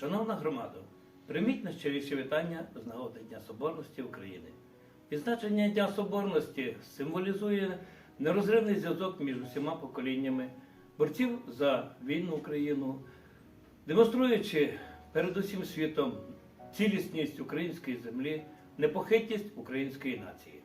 Шановна громада, прийміть найщиріші вітання з нагоди Дня Соборності України. Відзначення Дня Соборності символізує нерозривний зв'язок між усіма поколіннями борців за вільну Україну, демонструючи перед усім світом цілісність української землі, непохитність української нації.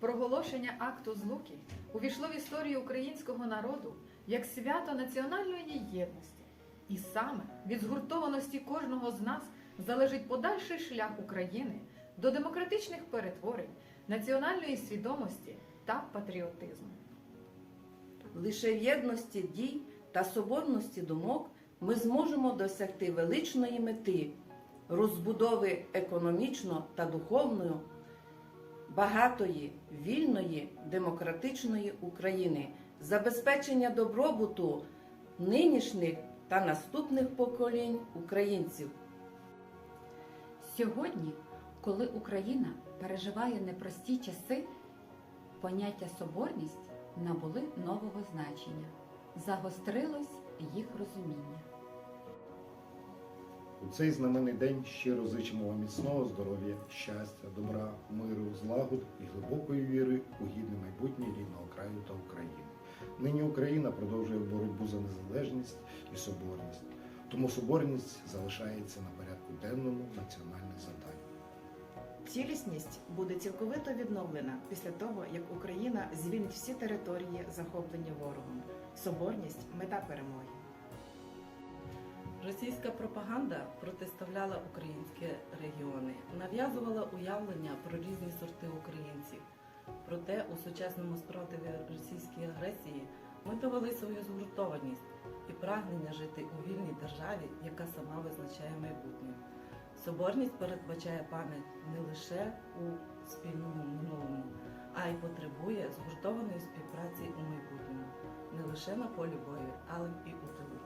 Проголошення акту злуки увійшло в історію українського народу як свято національної єдності. І саме від згуртованості кожного з нас залежить подальший шлях України до демократичних перетворень, національної свідомості та патріотизму. Лише в єдності дій та соборності думок ми зможемо досягти величної мети розбудови економічно та духовно багатої, вільної, демократичної України, забезпечення добробуту нинішніх та наступних поколінь українців. Сьогодні, коли Україна переживає непрості часи, поняття соборність набули нового значення, загострилось їх розуміння. У цей знаменний день щиро зичимо вам міцного здоров'я, щастя, добра, миру, злагод і глибокої віри у гідне майбутнє рідного краю та України. Нині Україна продовжує боротьбу за незалежність і соборність. Тому соборність залишається на порядку денному національних завдань. Цілісність буде цілковито відновлена після того, як Україна звільнить всі території, захоплені ворогом. Соборність мета перемоги. Російська пропаганда протиставляла українські регіони, нав'язувала уявлення про різні сорти українців. Проте у сучасному спротиві російській агресії ми довели свою згуртованість прагнення жити у вільній державі, яка сама визначає майбутнє. Соборність передбачає пам'ять не лише у спільному минулому, а й потребує згуртованої співпраці у майбутньому, не лише на полі бою, але і у тилу.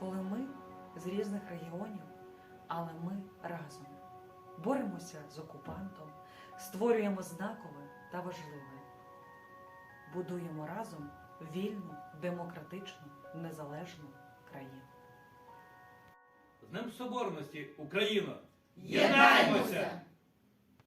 коли ми з різних регіонів, але ми разом боремося з окупантом, створюємо знакове та важливе, будуємо разом вільну, демократичну, незалежну країну. З Днем Соборності, Україна! Єднаймося!